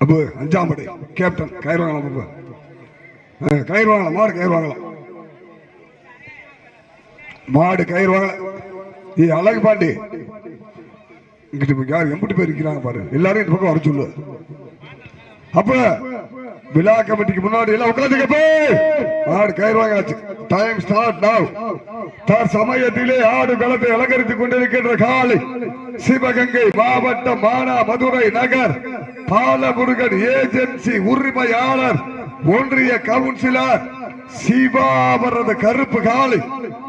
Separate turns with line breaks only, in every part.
அப்போ அஞ்சாம் படை கேப்டன் கயிறு வாங்கலாம் அப்போ ஆ, கயிறு வாங்கலாம் மாடு கயிறு வாங்கலாம். மாடு கயிறு வாங்கலாம் ஏ அழகு பாண்டி. இங்கிட்டு இப்ப யார் எம்பிட்டு பேர் இருக்கிறாங்க பாரு. எல்லாரும் இந்த பக்கம் வர சொல்லு. அப்ப விழா கமிட்டிக்கு முன்னாடி எல்லாம் உட்காந்துக்க போய். ஆடு கயிறு வாங்காச்சு டைம் ஸ்டார்ட் நவ் தர் சமயத்திலே ஆடு களத்தை அலங்கரித்துக் கொண்டிருக்கின்ற காலை. சிவகங்கை மாவட்டம் மானா மதுரை நகர். பாலமுருகன் ஏஜென்சி உரிமையாளர் ஒன்றிய கவுன்சிலர் சிவாவரது கருப்பு காலை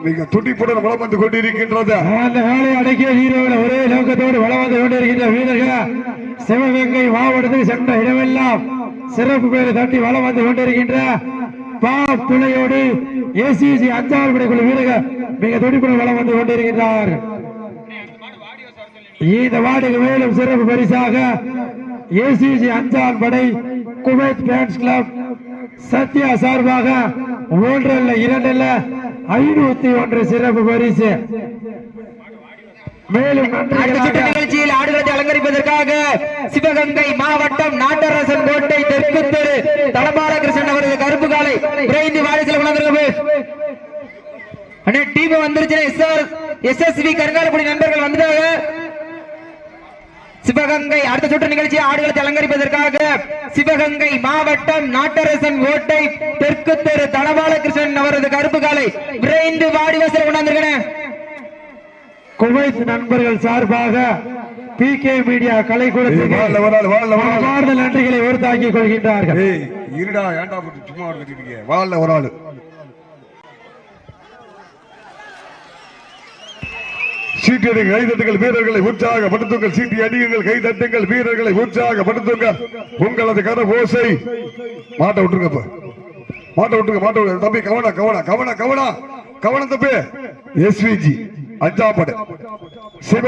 மிக துடிப்புடன் வளம் வந்து கொண்டிருக்கின்றது.
அந்த வேலை அடக்கிய ஹீரோவில் ஒரே நோக்கத்தோடு வளம் வந்து கொண்டிருக்கின்ற வீரர்கள்? சிவகங்கை மாவட்டத்தில் சென்ற இடமெல்லாம் சிறப்பு பேரை தட்டி வளம் வந்து கொண்டிருக்கின்ற பாப் துணையோடு ஏசிசி அஞ்சாறு படைக்குழு வீரர்கள் மிக துடிப்புடன் வளம் வந்து கொண்டிருக்கின்றார் இந்த வார்டுக்கு மேலும் சிறப்பு பரிசாக ஏசிஜி அஞ்சான் படை குவைத் பேன்ஸ் கிளப் சத்யா சார்பாக ஒன்றல்ல இரண்டல்ல ஐநூத்தி ஒன்று சிறப்பு பரிசு. மேலும்
நிகழ்ச்சியில் ஆடுகளத்தை அலங்கரிப்பதற்காக சிவகங்கை மாவட்டம் நாட்டரசன் கோட்டை தெற்கு தெரு தலபாலகிருஷ்ணன் அவரது கருப்பு காலை விரைந்து வாரிசில் உணர்ந்திருக்கிறது அண்ணே டீம் வந்துருச்சு எஸ்ஆர் எஸ்எஸ்வி கருங்காலக்குடி நண்பர்கள் வந்துட்டாங்க. சிவகங்கை அடுத்த சுற்று நிகழ்ச்சி ஆடுகளத்தை அலங்கரிப்பதற்காக சிவகங்கை மாவட்டம் நாட்டரசன் கோட்டை தெற்கு தெரு தலபாலகிருஷ்ணன் அவரது கருப்பு காலை விரைந்து வாடி வாசல் கொண்டாந்துருக்கேன்
குவைத் நண்பர்கள் சார்பாக பி கே மீடியா
வராது
மனமார்ந்த நன்றிகளை உறுத்தாக்கிக் கொள்கின்றார்கள்.
இருடா போட்டு சும்மா ஒரு கட்டிட்டு வாழ ஒரு ஆளு சீட்டியடிகள் கைதட்டுங்கள் வீரர்களை உற்சாகப்படுத்துங்கள். சீட்டி அடியுங்கள் கைதட்டுங்கள் வீரர்களை உற்சாகப்படுத்துங்கள். உங்களது கர ஓசை. மாட்ட விட்டுருங்கப்ப. மாட்ட விட்டுருங்க மாட்ட விட்டுருங்க தம்பி கவனா கவனா கவனா கவனா கவன தம்பி. எஸ்விஜி அஞ்சாப்படை சிவ